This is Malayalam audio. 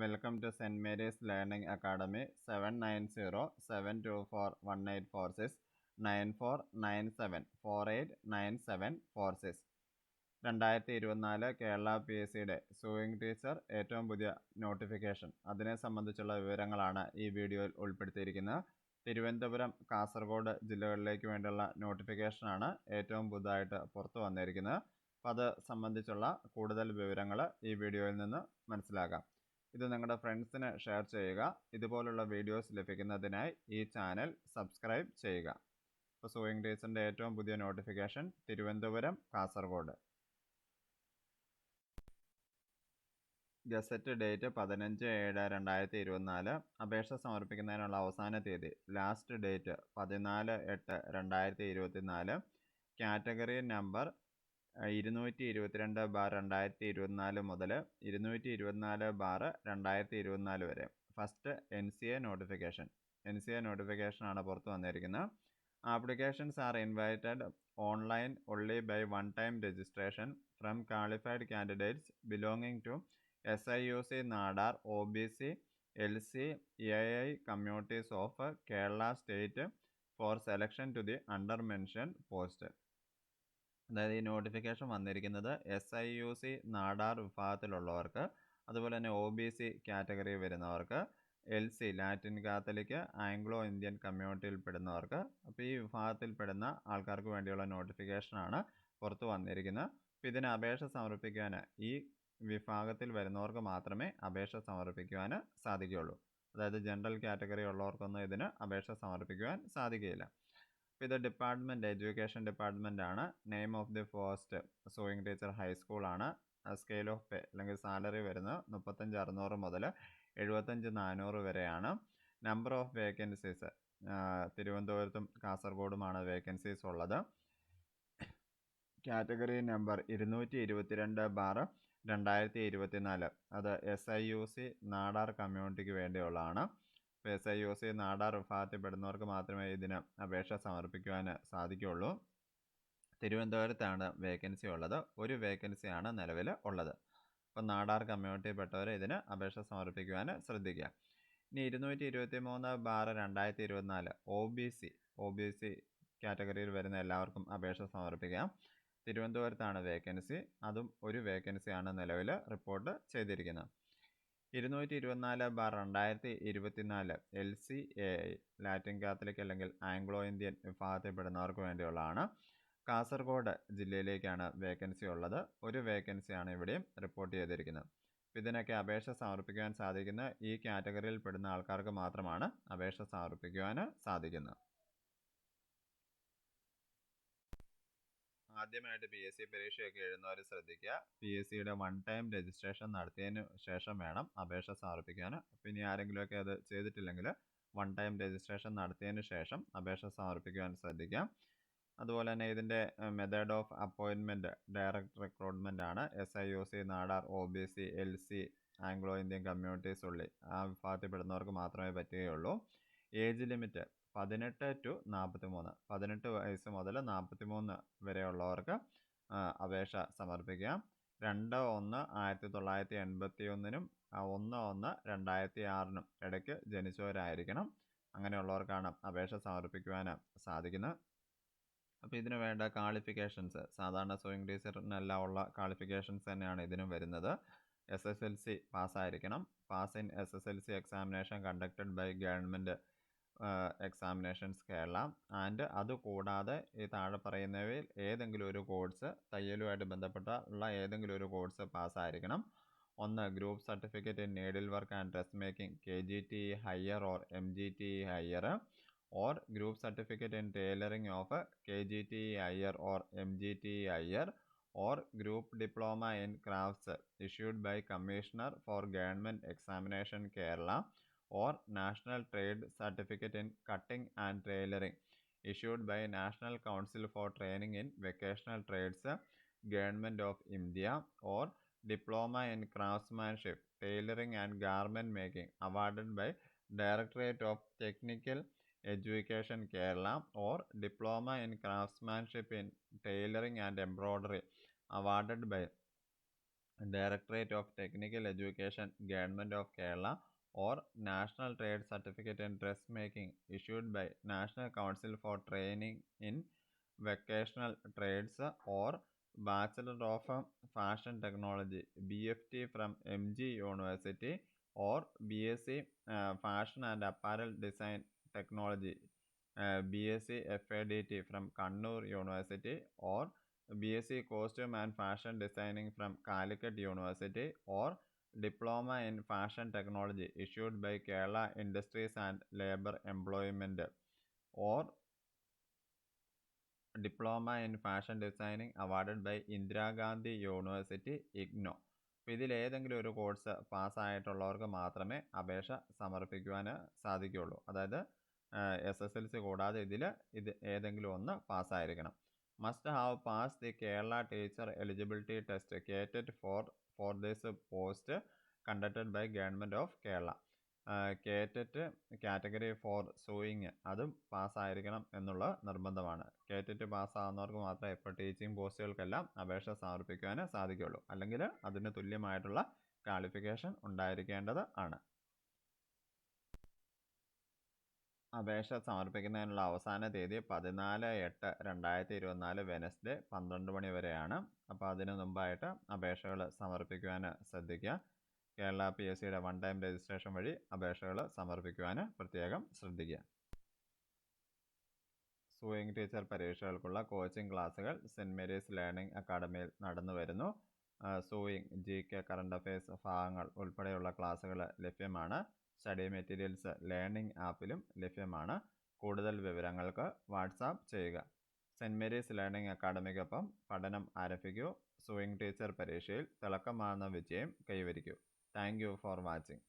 Welcome to Saint Mary's learning academy seven nine zero seven two four one eight four six nine four nine seven four eight nine seven four six രണ്ടായിരത്തി ഇരുപത്തിനാല് കേരള പി എസ് സിയുടെ സൂയിങ് ടീച്ചർ ഏറ്റവും പുതിയ നോട്ടിഫിക്കേഷൻ അതിനെ സംബന്ധിച്ചുള്ള വിവരങ്ങളാണ് ഈ വീഡിയോയിൽ ഉൾപ്പെടുത്തിയിരിക്കുന്നത്. തിരുവനന്തപുരം കാസർഗോഡ് ജില്ലകളിലേക്ക് വേണ്ടിയുള്ള നോട്ടിഫിക്കേഷനാണ് ഏറ്റവും പുതുതായിട്ട് പുറത്തു വന്നിരിക്കുന്നത്. അപ്പോൾ അത് സംബന്ധിച്ചുള്ള കൂടുതൽ വിവരങ്ങൾ ഈ വീഡിയോയിൽ നിന്ന് മനസ്സിലാക്കാം. ഇത് നിങ്ങളുടെ ഫ്രണ്ട്സിന് ഷെയർ ചെയ്യുക. ഇതുപോലുള്ള വീഡിയോസ് ലഭിക്കുന്നതിനായി ഈ ചാനൽ സബ്സ്ക്രൈബ് ചെയ്യുക. ഇപ്പോൾ സൂയിങ് ടീച്ചറിന്റെ ഏറ്റവും പുതിയ notification Thiruvananthapuram Kasaragod. Gazette date പതിനഞ്ച് ഏഴ് രണ്ടായിരത്തി ഇരുപത്തിനാല് അപേക്ഷ സമർപ്പിക്കുന്നതിനുള്ള അവസാന തീയതി ലാസ്റ്റ് ഡേറ്റ് പതിനാല് എട്ട് രണ്ടായിരത്തി ഇരുപത്തിനാല് കാറ്റഗറി നമ്പർ ഇരുന്നൂറ്റി ഇരുപത്തിരണ്ട് ബാർ രണ്ടായിരത്തി ഇരുപത്തിനാല് മുതൽ ഇരുന്നൂറ്റി ഇരുപത്തിനാല് ബാർ രണ്ടായിരത്തി ഇരുപത്തിനാല് വരെ first N C A notification N C A നോട്ടിഫിക്കേഷനാണ് പുറത്ത് വന്നിരിക്കുന്നത്. Applications are invited online only by one time registration from qualified candidates belonging to S I U C Nadar O B C L C A I communities of Kerala state for selection to the under mention post അതായത് ഈ നോട്ടിഫിക്കേഷൻ വന്നിരിക്കുന്നത് S I U C Nadar വിഭാഗത്തിലുള്ളവർക്ക് അതുപോലെ തന്നെ ഒ ബി സി കാറ്റഗറി വരുന്നവർക്ക് L C Latin Catholic Anglo Indian കമ്മ്യൂണിറ്റിയിൽ പെടുന്നവർക്ക് അപ്പോൾ ഈ വിഭാഗത്തിൽ പെടുന്ന ആൾക്കാർക്ക് വേണ്ടിയുള്ള നോട്ടിഫിക്കേഷനാണ് പുറത്തു വന്നിരിക്കുന്നത്. അപ്പോൾ ഇതിന് അപേക്ഷ സമർപ്പിക്കുവാൻ ഈ വിഭാഗത്തിൽ വരുന്നവർക്ക് മാത്രമേ അപേക്ഷ സമർപ്പിക്കുവാൻ സാധിക്കുകയുള്ളൂ. അതായത് ജനറൽ കാറ്റഗറി ഉള്ളവർക്കൊന്നും ഇതിന് അപേക്ഷ സമർപ്പിക്കുവാൻ സാധിക്കുകയില്ല. ഇത് ഡിപ്പാർട്ട്മെന്റ് എഡ്യൂക്കേഷൻ ഡിപ്പാർട്ട്മെന്റ് ആണ്. Name of the first sewing teacher ഹൈസ്കൂളാണ് scale of pay അല്ലെങ്കിൽ സാലറി വരുന്നത് മുപ്പത്തഞ്ച് അറുന്നൂറ് മുതൽ എഴുപത്തഞ്ച് നാനൂറ് വരെയാണ്. നമ്പർ ഓഫ് വേക്കൻസീസ് തിരുവനന്തപുരത്തും കാസർഗോഡുമാണ് വേക്കൻസീസ് ഉള്ളത്. കാറ്റഗറി നമ്പർ ഇരുന്നൂറ്റി ഇരുപത്തിരണ്ട് ബാർ രണ്ടായിരത്തി ഇരുപത്തിനാല് അത് S I U C Nadar കമ്മ്യൂണിറ്റിക്ക് വേണ്ടിയുള്ളതാണ്. ഇപ്പോൾ S I U C Nadar വിഭാഗത്തിൽപ്പെടുന്നവർക്ക് മാത്രമേ ഇതിന് അപേക്ഷ സമർപ്പിക്കുവാൻ സാധിക്കുകയുള്ളൂ. തിരുവനന്തപുരത്താണ് വേക്കൻസി ഉള്ളത്. ഒരു വേക്കൻസിയാണ് നിലവിൽ ഉള്ളത്. അപ്പോൾ നാടാർ കമ്മ്യൂണിറ്റിയിൽപ്പെട്ടവർ ഇതിന് അപേക്ഷ സമർപ്പിക്കുവാൻ ശ്രദ്ധിക്കുക. ഇനി ഇരുന്നൂറ്റി ഇരുപത്തി മൂന്ന് ബാർ രണ്ടായിരത്തി ഇരുപത്തിനാല് O B C O B C കാറ്റഗറിയിൽ വരുന്ന എല്ലാവർക്കും അപേക്ഷ സമർപ്പിക്കാം. തിരുവനന്തപുരത്താണ് വേക്കൻസി അതും ഒരു വേക്കൻസിയാണ് നിലവിൽ റിപ്പോർട്ട് ചെയ്തിരിക്കുന്നത്. ഇരുന്നൂറ്റി ഇരുപത്തിനാല് ബാർ രണ്ടായിരത്തി ഇരുപത്തിനാല് L C A Latin Catholic അല്ലെങ്കിൽ ആംഗ്ലോ ഇന്ത്യൻ വിഭാഗത്തിൽപ്പെടുന്നവർക്ക് വേണ്ടിയുള്ളതാണ്. കാസർഗോഡ് ജില്ലയിലേക്കാണ് വേക്കൻസി ഉള്ളത്. ഒരു വേക്കൻസിയാണ് ഇവിടെയും റിപ്പോർട്ട് ചെയ്തിരിക്കുന്നത്. ഇതിനൊക്കെ അപേക്ഷ സമർപ്പിക്കുവാൻ സാധിക്കുന്ന ഈ കാറ്റഗറിയിൽ പെടുന്ന ആൾക്കാർക്ക് മാത്രമാണ് അപേക്ഷ സമർപ്പിക്കുവാൻ സാധിക്കുന്നത്. ആദ്യമായിട്ട് പി എസ് സി പരീക്ഷയൊക്കെ എഴുതുന്നവർ ശ്രദ്ധിക്കുക. പി എസ് സിയുടെ വൺ ടൈം രജിസ്ട്രേഷൻ നടത്തിയതിന് ശേഷം വേണം അപേക്ഷ സമർപ്പിക്കാൻ. പിന്നെ ആരെങ്കിലുമൊക്കെ അത് ചെയ്തിട്ടില്ലെങ്കിൽ വൺ ടൈം രജിസ്ട്രേഷൻ നടത്തിയതിന് ശേഷം അപേക്ഷ സമർപ്പിക്കുവാൻ ശ്രദ്ധിക്കാം. അതുപോലെ തന്നെ ഇതിന്റെ മെത്തേഡ് ഓഫ് അപ്പോയിൻമെന്റ് ഡയറക്ട് റിക്രൂട്ട്മെന്റ് ആണ്. S I U C Nadar O B C L C Anglo Indian communities ഉള്ളി ആ വിഭാഗത്തിൽപ്പെടുന്നവർക്ക് മാത്രമേ പറ്റുകയുള്ളൂ. ഏജ് ലിമിറ്റ് പതിനെട്ട് ടു നാൽപ്പത്തി മൂന്ന് പതിനെട്ട് വയസ്സ് മുതൽ നാൽപ്പത്തി മൂന്ന് വരെയുള്ളവർക്ക് അപേക്ഷ സമർപ്പിക്കാം രണ്ട് ഒന്ന് ആയിരത്തി തൊള്ളായിരത്തി എൺപത്തി ഒന്നിനും ഒന്ന് ഒന്ന് രണ്ടായിരത്തി ആറിനും ഇടയ്ക്ക് ജനിച്ചവരായിരിക്കണം. അങ്ങനെയുള്ളവർക്കാണ് അപേക്ഷ സമർപ്പിക്കുവാൻ സാധിക്കുന്നത്. അപ്പോൾ ഇതിന് വേണ്ട ക്വാളിഫിക്കേഷൻസ് സാധാരണ സോയിങ് ടീച്ചറിനെല്ലാം ഉള്ള ക്വാളിഫിക്കേഷൻസ് തന്നെയാണ് ഇതിനും വരുന്നത്. S S L C പാസ്സായിരിക്കണം. Pass in S S L C examination conducted by government examinations Kerala. And അതുകൂടാതെ ഈ താഴെ പറയുന്നവയിൽ ഏതെങ്കിലും ഒരു കോഴ്സ് തയ്യലുമായിട്ട് ബന്ധപ്പെട്ട ഉള്ള ഏതെങ്കിലും ഒരു കോഴ്സ് പാസ്സായിരിക്കണം ഒന്ന് group certificate in needle work and dress making K G T higher or M G T higher or group certificate in tailoring of K G T higher or M G T higher or group diploma in crafts issued by commissioner for government examination Kerala or National Trade Certificate in Cutting and Tailoring issued by National Council for Training in Vocational Trades, Government of India, or Diploma in Craftsmanship, Tailoring and Garment Making awarded by Directorate of Technical Education Kerala, or Diploma in Craftsmanship in Tailoring and Embroidery awarded by Directorate of Technical Education, Government of Kerala, or National Trade Certificate in Dressmaking issued by National Council for Training in Vocational Trades or Bachelor of Fashion Technology BFT from MG University or BSc uh, Fashion and Apparel Design Technology uh, BSc FADT from Kannur University or BSc Costume and Fashion Designing from Calicut University or Diploma in fashion technology issued by Kerala industries and labour Employment or diploma in fashion designing awarded by Indira Gandhi university IGNOU. അപ്പോൾ ഇതിലേതെങ്കിലും ഒരു കോഴ്സ് പാസ്സായിട്ടുള്ളവർക്ക് മാത്രമേ അപേക്ഷ സമർപ്പിക്കുവാൻ സാധിക്കുകയുള്ളൂ. അതായത് എസ് എസ് എൽ സി കൂടാതെ ഇതിൽ ഇത് ഏതെങ്കിലും ഒന്ന് പാസ്സായിരിക്കണം. Must have pass the Kerala teacher eligibility test KTET for for this post conducted by government of Kerala KTET category four sewing അതും പാസ്സായിരിക്കണം എന്നുള്ള നിർബന്ധമാണ്. കേറ്ററ്റ് പാസ്സാകുന്നവർക്ക് മാത്രമേ ഇപ്പോൾ ടീച്ചിങ് പോസ്റ്റുകൾക്കെല്ലാം അപേക്ഷ സമർപ്പിക്കുവാൻ സാധിക്കുകയുള്ളൂ. അല്ലെങ്കിൽ അതിന് തുല്യമായിട്ടുള്ള ക്വാളിഫിക്കേഷൻ ഉണ്ടായിരിക്കേണ്ടത് ആണ്. അപേക്ഷ സമർപ്പിക്കുന്നതിനുള്ള അവസാന തീയതി പതിനാല് എട്ട് രണ്ടായിരത്തി ഇരുപത്തിനാല് വെനസ്ഡേ പന്ത്രണ്ട് മണി വരെയാണ്. അപ്പോൾ അതിന് മുമ്പായിട്ട് അപേക്ഷകൾ സമർപ്പിക്കുവാൻ ശ്രദ്ധിക്കുക. കേരള പി എസ് സിയുടെ വൺ ടൈം രജിസ്ട്രേഷൻ വഴി അപേക്ഷകൾ സമർപ്പിക്കുവാൻ പ്രത്യേകം ശ്രദ്ധിക്കുക. സൂയിങ് ടീച്ചർ പരീക്ഷകൾക്കുള്ള കോച്ചിംഗ് ക്ലാസ്സുകൾ സെന്റ് മേരീസ് ലേണിംഗ് അക്കാഡമിയിൽ നടന്നു വരുന്നു. Sewing G K current affairs ഭാഗങ്ങൾ ഉൾപ്പെടെയുള്ള ക്ലാസ്സുകൾ ലഭ്യമാണ്. സ്റ്റഡി മെറ്റീരിയൽസ് ലേണിംഗ് ആപ്പിലും ലഭ്യമാണ്. കൂടുതൽ വിവരങ്ങൾക്ക് വാട്സാപ്പ് ചെയ്യുക. സെന്റ് മേരീസ് ലേണിംഗ് അക്കാഡമിക്കൊപ്പം പഠനം ആരംഭിക്കൂ. സൂയിങ് ടീച്ചർ പരീക്ഷയിൽ തിളക്കമാർന്ന വിജയം കൈവരിക്കൂ. Thank for watching